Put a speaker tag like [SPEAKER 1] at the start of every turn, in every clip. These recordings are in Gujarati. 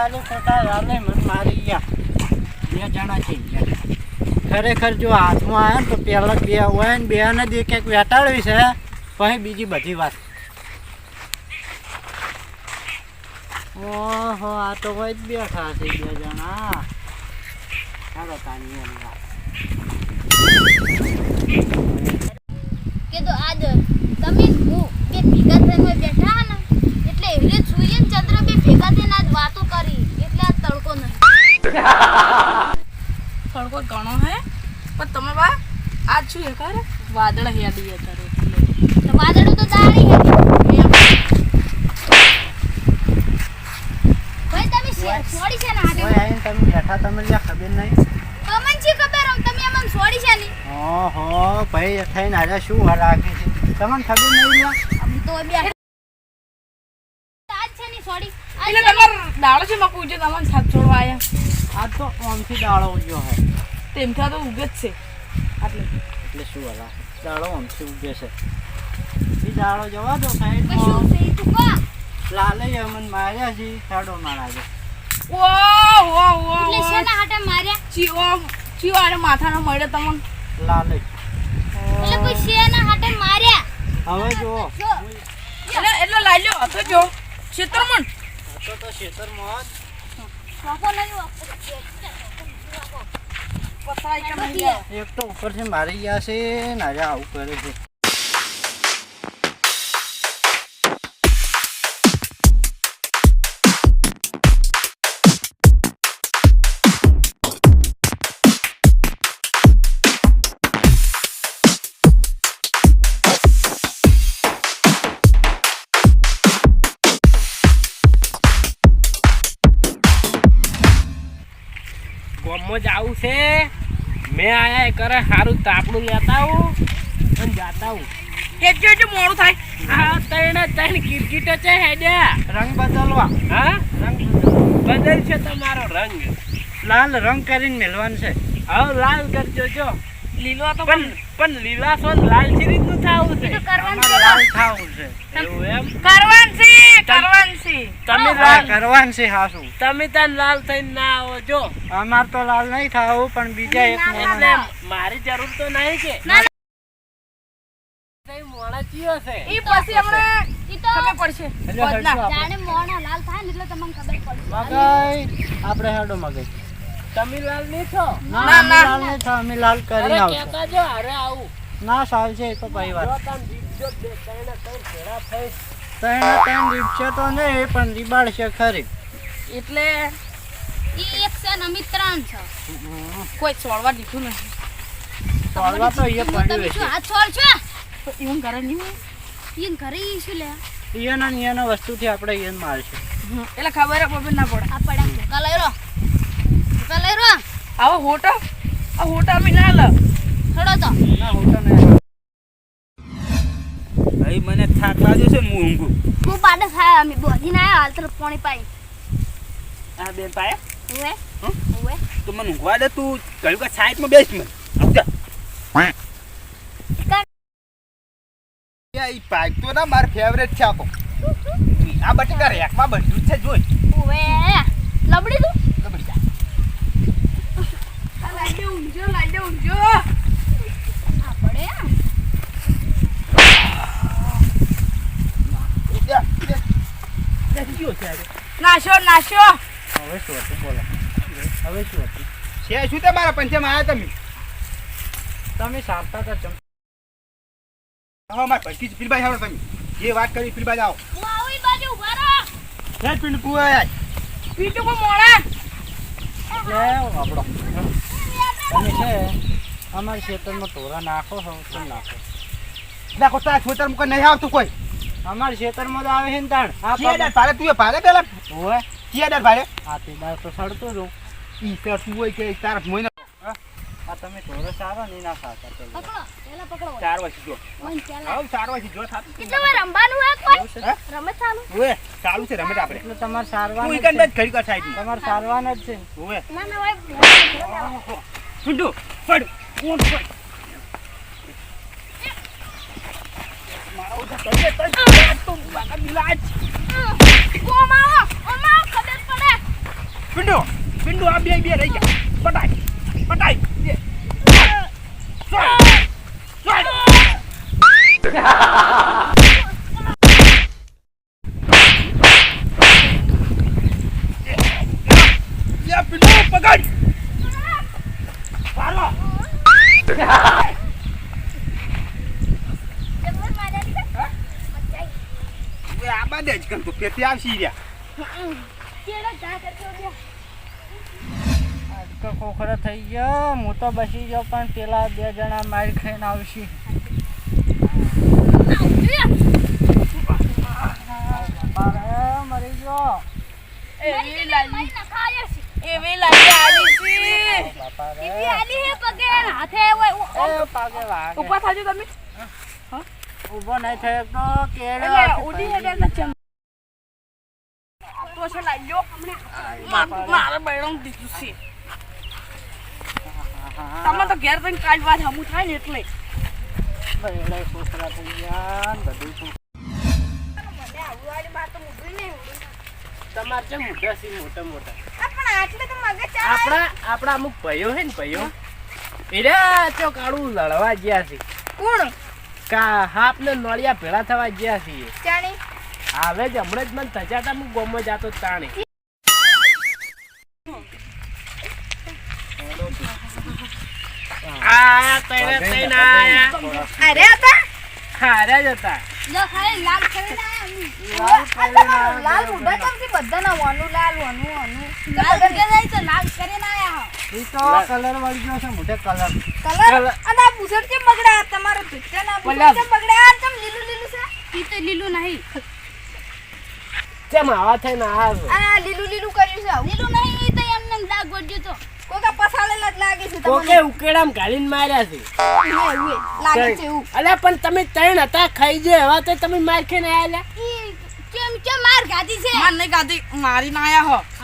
[SPEAKER 1] ખાલી ખોટા રાલે મારી ગયા. બે જણા થઈ ગયા ખરેખર જો હાથમાં આવે તો પહેલાં બે હોય ને બે ને જ એક એક વેટાડવી છે, પછી બીજી બધી વાત. ઓહો, આ તો હોય જ બેઠા છે બે જણા.
[SPEAKER 2] તમે બેઠા ને, એટલે એવી સૂર્ય ચંદ્ર બે ભેગા થઈને આજ વાતો કરી એટલે આ તડકો નહીં
[SPEAKER 3] તડકો ઘણો હે. પણ તમે બા આજ છું એ ખબર વાદળ હેડી અત્યારે એટલે
[SPEAKER 2] તો વાદળો તો દાડી હતી ભાઈ તમે સોડી છે ને હાટે
[SPEAKER 1] તમે બેઠા તમે ખબર નહીં?
[SPEAKER 2] તમને છે ખબર? આમ તમે અમને સોડી છે ને?
[SPEAKER 1] ઓહો ભાઈ થઈને આજે શું રાખે છે? તમને ખબર નહીં
[SPEAKER 2] તો બે
[SPEAKER 3] એટલે તમે દાડો છે માં પૂછે તમને સાત છોડવા આયા.
[SPEAKER 1] આ તો ઓમથી દાળો ઉગ્યો હે.
[SPEAKER 3] તેમથી આ તો ઉગે જ છે. આટલે.
[SPEAKER 1] એટલે શું હલા દાળો ઓમથી ઉગે છે. એ દાડો જવા દો
[SPEAKER 2] કશું
[SPEAKER 1] સાઈડમાં
[SPEAKER 2] છે? ઈ તું કહો.
[SPEAKER 1] લાલે અમન માર્યા છે સાડો મારા છે.
[SPEAKER 3] ઓ ઓ ઓ
[SPEAKER 2] એટલે શેના હાટે માર્યા?
[SPEAKER 3] ચીઓ ચીઓ આને માથાનો મળ્યો તમને.
[SPEAKER 1] લાલે.
[SPEAKER 2] એટલે કોઈ શેના હાટે માર્યા?
[SPEAKER 1] હવે જો
[SPEAKER 3] એટલે એટલે લાલ્યો હતો જો. ક્ષેત્રમણ.
[SPEAKER 1] તો તો ખેતરમાં એક તો ઉપરથી મારી ગયા છે નાજા આવું કરે છે.
[SPEAKER 4] કરે સારું તાપડું લેતા આવું અને જાતા આવું.
[SPEAKER 3] હેડજો હેડજો મોડું થાય.
[SPEAKER 4] હા ત્રણ ત્રણ કિરકીટો છે હેડ્યા
[SPEAKER 1] રંગ બદલવા.
[SPEAKER 4] હા?
[SPEAKER 1] રંગ
[SPEAKER 4] બદલ છે તમારો રંગ.
[SPEAKER 1] લાલ રંગ કરીને મેળવાનું છે.
[SPEAKER 4] હવે લાલ કરજો જો.
[SPEAKER 3] લીલો તો
[SPEAKER 4] પણ પણ લીલા સો લાલ છે રીતનું થાવું છે.
[SPEAKER 2] તો કરવાનું
[SPEAKER 1] લાલ થાવું છે.
[SPEAKER 4] એવું એમ?
[SPEAKER 3] કરવાનું છે.
[SPEAKER 4] તમે લાલ
[SPEAKER 1] કરવાનું છે હાસું.
[SPEAKER 4] તમે ત્યાં લાલ થઈને ના આવો જો.
[SPEAKER 1] અમાર તો લાલ નહીં થાવું પણ બીજા એક
[SPEAKER 2] ના,
[SPEAKER 4] એટલે મારી જરૂર તો નહીં મોણા ચિયો છે.
[SPEAKER 3] ઈ પછી હમણાં
[SPEAKER 2] ઈ તો
[SPEAKER 3] ખબર પડશે.
[SPEAKER 1] એટલે
[SPEAKER 3] વધના.
[SPEAKER 1] હરશું આપણે.
[SPEAKER 2] જાણે મોણા લાલ થાય ને એટલે તમને ખબર પડશે.
[SPEAKER 1] મગજ. આપણે હેડો મગજ.
[SPEAKER 4] તમે લાલ નહીં છો?
[SPEAKER 1] ના
[SPEAKER 3] ના,
[SPEAKER 1] લાલ નહીં થાવ અમે લાલ
[SPEAKER 4] અરે
[SPEAKER 1] આવશું.
[SPEAKER 4] કહેતા જો અરે આવું.
[SPEAKER 1] ના સાલ છે એ તો ભાઈ વાત
[SPEAKER 4] જો તમે બે ભેળા થઈ
[SPEAKER 1] ત્રણ ત્રણ છે તો નહીં પણ છે ખરી.
[SPEAKER 3] એટલે
[SPEAKER 2] એ એક છે ને અમે ત્રણ છે.
[SPEAKER 3] કોઈ છોડવા દીધું નથી.
[SPEAKER 1] તોડવા તો એ પડ્યું
[SPEAKER 2] શું હાથ છોડ છો
[SPEAKER 3] નહીં.
[SPEAKER 2] ઈન ઘરે ઈ શું લે?
[SPEAKER 1] છે વસ્તુથી આપણે એને મારશું.
[SPEAKER 3] એટલે ખબર ખબર ના પડે
[SPEAKER 2] આ પડ્યા ભૂકા લઈ રહ્યો ભૂકા લઈ રો
[SPEAKER 3] આવો હોટા. આ હોટા અમે ના લ.
[SPEAKER 2] થોડો તો.
[SPEAKER 1] ના હોટો નહીં.
[SPEAKER 5] થાક લાગ્યો છે હું ઊંઘું.
[SPEAKER 2] હું પાડે ખાય અમે બોધી ના હાલ તરફ પાણી પાઈ
[SPEAKER 5] આ બેન પાયા હમ?
[SPEAKER 2] ઓવે
[SPEAKER 5] તો મને ઊંઘવા દે તું કહ્યું કે સાઈડમાં બેસ મને. આવજા ઈ પાક તો ના માર ફેવરેટ છે આપો આ બટકા રેકમાં બધું છે જોઈ.
[SPEAKER 2] ઓવે લબડી તું
[SPEAKER 5] લબડી જા.
[SPEAKER 3] લાડે ઊંઘજો લાડે ઊંઘજો
[SPEAKER 2] આ પડે
[SPEAKER 5] જા, જા. ગયો છે.
[SPEAKER 3] નાશો નાશો.
[SPEAKER 1] હવે શું હતું? બોલો. હવે શું હતું?
[SPEAKER 5] છે શું તે મારા પંચમાં આયા તમે?
[SPEAKER 1] તમે સારતા હતા ચમ
[SPEAKER 5] હા મારા પંચી પીરબાઈ આવો તમે. જે વાત કરી પીરબાઈ આવો.
[SPEAKER 2] હું આવું ઈ બાજુ ઊભા રહો.
[SPEAKER 5] હે પિંડ કુવા
[SPEAKER 3] પીટું કો મોળા
[SPEAKER 1] એટલે આપણો તમે છે અમારી ખેતરમાં ઢોરા નાખો તો નાખો.
[SPEAKER 5] નાખો તારા છોતર મુકા નહીં આવતું કોઈ.
[SPEAKER 1] અમારી ખેતરમાં તો આવે છે ને તાણ.
[SPEAKER 5] કેદાર ભાડે તું એ ભાડે પેલા?
[SPEAKER 1] ઓય
[SPEAKER 5] કેદાર ભાડે
[SPEAKER 1] આ તે દાળ તો સડતો જ
[SPEAKER 5] ઈ સર તું હોય કે તાર મોઈને
[SPEAKER 1] આ તમે ઢોરો સારો ને ના ખાતા પેલા.
[SPEAKER 2] પકડો પેલા પકડો.
[SPEAKER 5] ચાર વર્ષથી જો આવ ચાર વર્ષથી જો થાતું
[SPEAKER 2] એટલે વાર રમવાનું હે કોઈ? રમત ચાલુ?
[SPEAKER 5] ઓય ચાલુ છે રમત આપણે.
[SPEAKER 1] એટલે તમારે સારવાર
[SPEAKER 5] તું
[SPEAKER 1] જ
[SPEAKER 5] ઈકન
[SPEAKER 1] છે.
[SPEAKER 5] બેસ ઘડી કર સાઈડ
[SPEAKER 1] તમારે સારવાન જ છે.
[SPEAKER 5] ઓય
[SPEAKER 2] ના ના ઓય
[SPEAKER 5] પિંડુ ફડ કોણ ફડ મારો તો તબિયત જ તો બાકા દિલાજ
[SPEAKER 2] ઓમાવો ઓમાવો ખબર પડે
[SPEAKER 4] પિંડુ પિંડુ આ બે બે રહી ગયા પટાઈ પટાઈ. સોય. સોય. લે પિંડુ પકડ પાડો
[SPEAKER 2] જબર માર્યા છે. મચાઈ.
[SPEAKER 5] બાદે જ કંકુ પેથી આવશી રહ્યા.
[SPEAKER 1] તો ખોખરો થઈ ગયો. હું તો બસી ગયો પણ પેલા બે જણા માર ખાઈને આવશે. મરી ગયો.
[SPEAKER 3] એવી
[SPEAKER 2] છે.
[SPEAKER 3] એવી લાલી આલી. છે.
[SPEAKER 1] બાપા રે
[SPEAKER 2] એવી આલી હે પગે. હાથે હોય ઓ- ઓ-
[SPEAKER 1] એ પાગે વાગે.
[SPEAKER 3] ઉપર થાજો તમે.
[SPEAKER 1] ઊભો નહીં થયો તો કેળો
[SPEAKER 3] એટલે ઉડી હેડે ને ચમ તો છે લાગ્યો મારે બૈણું દીધું છે. તમે તો ઘેર જઈને કાલ વાત હમું થાય ને એટલે.
[SPEAKER 1] બહેડે ખોખરા થઈ ગયા બધું.
[SPEAKER 4] તમારે છે મોટા સી મોટા મોટા. આપણા આપણા અમુક ભાઈઓ છે ને ભાઈઓ. એરા તો કાળું લડવા ગયા છે.
[SPEAKER 2] કોણ?
[SPEAKER 4] કા હાપ ને નળિયા ભેળા થવા ગયા છીએ. હવે જ હમણાં જ મને થજાતા હું ગોમાં જાતો તાણી. આ તઈને તઈને આયા.
[SPEAKER 2] અરે હતા?
[SPEAKER 4] હારે જ હતા.
[SPEAKER 2] લો ખાલી લાલ કરીને
[SPEAKER 1] લાલ
[SPEAKER 2] આયા
[SPEAKER 1] આયા.
[SPEAKER 2] હું. આ તમારું લાલ મુઢા ચમથી બધાના વાનું લાલ વાનું વાનું લાલ કે તો લાલ કરીને આયા
[SPEAKER 1] ઈ તો કલર વળી ગયો છે મોટે કલર
[SPEAKER 2] કલર
[SPEAKER 4] કલર.
[SPEAKER 2] અને આ બુસર કેમ બગડ્યા? તમારો પિક્ચર ના
[SPEAKER 4] પેલા-
[SPEAKER 2] કેમ બગડ્યા? આ લીલું લીલું છે? ઈ તો લીલું નહીં.
[SPEAKER 4] કેમ આવા થઈને આવે?
[SPEAKER 2] આ લીલું લીલું કર્યું છે. લીલું નહીં ઈ તો એમને દાગ ગોડ્યું તો. કોકા પસાડેલા જ લાગે છે
[SPEAKER 4] કોકે ઉકેડામ ઘાલીને માર્યા છે.
[SPEAKER 2] લાગે છે એવું.
[SPEAKER 4] અલ્યા પણ તમે ત્રણ હતા ખાઈ જે હવે તો તમે માર ખાઈને આયા
[SPEAKER 2] કેમ કેમ માર ગાધી છે?
[SPEAKER 3] માર નહીં ગાધી મારી ના આયા હા.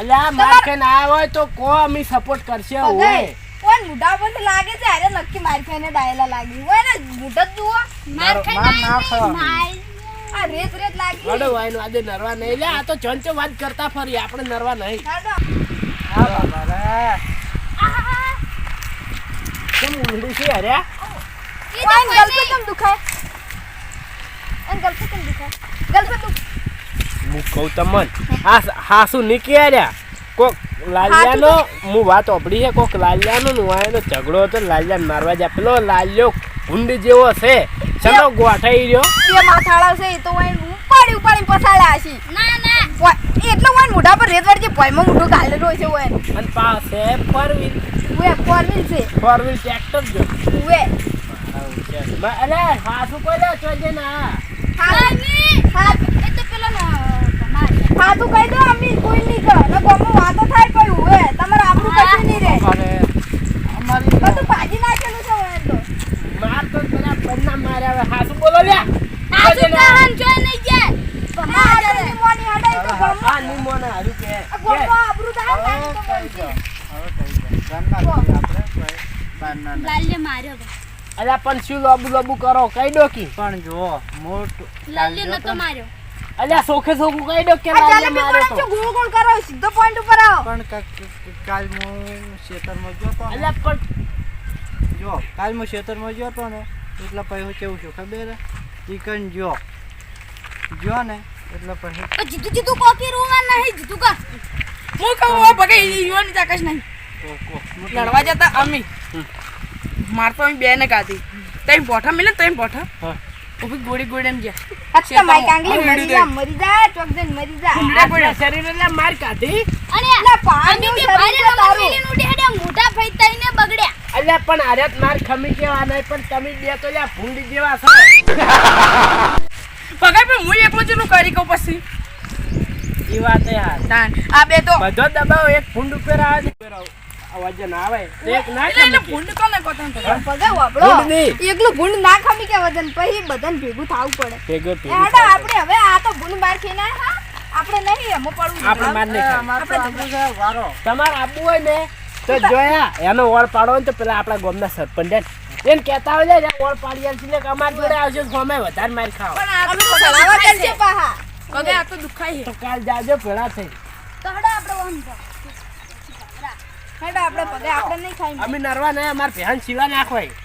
[SPEAKER 4] અલ્યા આ મારખે ના હોય તો કો અમે સપોર્ટ કરશે હોય
[SPEAKER 2] કોણ મુઢા પર લાગે છે અરે નક્કી મારખે ને ડાયલા લાગી. હોય ને મુઢા જુઓ. માર
[SPEAKER 1] માર ના
[SPEAKER 2] રેત રેત લાગી.
[SPEAKER 4] અડો હોય આજે નરવા નહીં. લે આ તો ચંચો વાત કરતા ફરી આપણે નરવા નહીં.
[SPEAKER 2] હાડો.
[SPEAKER 1] હા બાબા રે.
[SPEAKER 4] કેમ ઊંડું છે અરે?
[SPEAKER 2] ઈ તો ગલપે કેમ દુખાય? એન ગલપે કેમ દુખાય? ગલપે દુખ
[SPEAKER 4] હું કહું તમને હા હાસુ નીકળ્યા કોક લાલિયાનો હું વાત ઓપડી છે કોક લાલિયાનો નું એનો ઝઘડો હતો લાલિયાને મારવા જાય પેલો લાલ્યો ગુંડ જેવો છે. ચલો ગોઠાઈ રહ્યો.
[SPEAKER 2] એ માથાળા છે એ તો હોય ઉપાડી ઉપાડી પસાડ્યા છે. ના ના. એટલો એટલે મોઢા પર રેત વાળી જે ભોયમાં મોઢો ગાલેલો છે હોય
[SPEAKER 4] અને પાસે ફોર વ્હીલ
[SPEAKER 2] ઉવે ફોર છે.
[SPEAKER 4] ફોર વ્હીલ ટ્રેક્ટર જો
[SPEAKER 2] ઉવે
[SPEAKER 4] અરે હાસુ કોઈ લે ચોજે ના?
[SPEAKER 2] હા હા તો તું કહી દો અમી કોઈ નહીં કર ને કોમો વાતો થાય કોઈ ઉવે તમારે આપણું કશું નહીં રે
[SPEAKER 1] અમારે
[SPEAKER 2] બધું ભાજી નાખેલું છે હોય તો.
[SPEAKER 4] માર તો પેલા બંના માર્યા હવે હાસુ બોલો લે
[SPEAKER 2] આજુ કાહન જોઈ નહીં તો તો માર્યો
[SPEAKER 4] અલ્યા પણ શું લોબુ લોબુ કરો? કઈ ડોકી
[SPEAKER 1] પણ જો મોટું
[SPEAKER 2] લાલ્ય નતો માર્યો.
[SPEAKER 4] અલ્યા સોખે સોખું કહી દો કે તો.
[SPEAKER 2] ગોળ કરો? સીધો પોઈન્ટ ઉપર આવો.
[SPEAKER 1] પણ કાલ હું ખેતરમાં ગયો તો
[SPEAKER 4] અલ્યા પણ
[SPEAKER 1] જો કાલ હું ખેતરમાં ગયો તો ને? એટલે પછી હું કેવું છું ખબર ચિકન જો. જો ને એટલે પછી
[SPEAKER 2] જીતું જીતું કોકી રૂમાં નહીં જીતું કા
[SPEAKER 3] હું કહું હો ભગે યુવાની તાકાશ નહીં. લડવા જતા અમી. માર તો અમે બે ને કાધી તઈ બોઠા મિલે તઈ બોઠા
[SPEAKER 4] હા.
[SPEAKER 3] ઊભી ગોળી ગોળી એમ ગયા.
[SPEAKER 2] અચ્છા માઈ કાંગલી મરી જા મરી જા ચોકદન મરી જા.
[SPEAKER 4] આપણા શરીર એટલે માર કાધી
[SPEAKER 2] અને ના પાણી શરીર છે તારું. ઉડી હડે મોટા ફઈ તઈને બગડ્યા.
[SPEAKER 4] અલ્યા પણ આરત માર ખમી કેવા નહીં પણ તમે બે તો લ્યા ભૂંડી જેવા છો.
[SPEAKER 3] પગાર પણ હું એકલો જેટલું કરી કહું પછી.
[SPEAKER 4] એ વાત યાર
[SPEAKER 3] તાન. આ બે તો
[SPEAKER 4] બધો દબાવ એક ફૂંડ ઉપર આવે ઉપર આવ- આવે. એક ના
[SPEAKER 3] એટલે એટલે ભૂંડ કોને કોતન
[SPEAKER 2] પગે વાપડો એકલું ભૂંડ ના ખમી કે વજન પછી બધાને ભેગું થાવું પડે.
[SPEAKER 4] ભેગું
[SPEAKER 2] આપણે હવે આ તો ભૂંડ બાર ખીને હા? આપણે નહીં એમ પડવું
[SPEAKER 4] આપણે માર નહીં ખાય.
[SPEAKER 1] અમારે તો આપણું છે વારો.
[SPEAKER 4] તમારે આપવું હોય ને તો જોયા એનો ઓળ પાડો ને તો પેલા આપણા ગામના સરપંચ એમ એને કહેતા હોય ને ઓળ પાડી એટલે કે અમારી જોડે આવશે તો વધારે માર ખાવ.
[SPEAKER 3] પણ આ તો સલાવા
[SPEAKER 2] પાહા.
[SPEAKER 3] પગે આ તો દુખાય
[SPEAKER 4] તો કાલ જાજો ભેળા થઈ.
[SPEAKER 2] તો હડા આપણે
[SPEAKER 6] હેડો આપણે પગે આપણે નહીં ખાઈ
[SPEAKER 4] અમે નરવા નહીં અમારે ભેહાન સીવા નાખવાય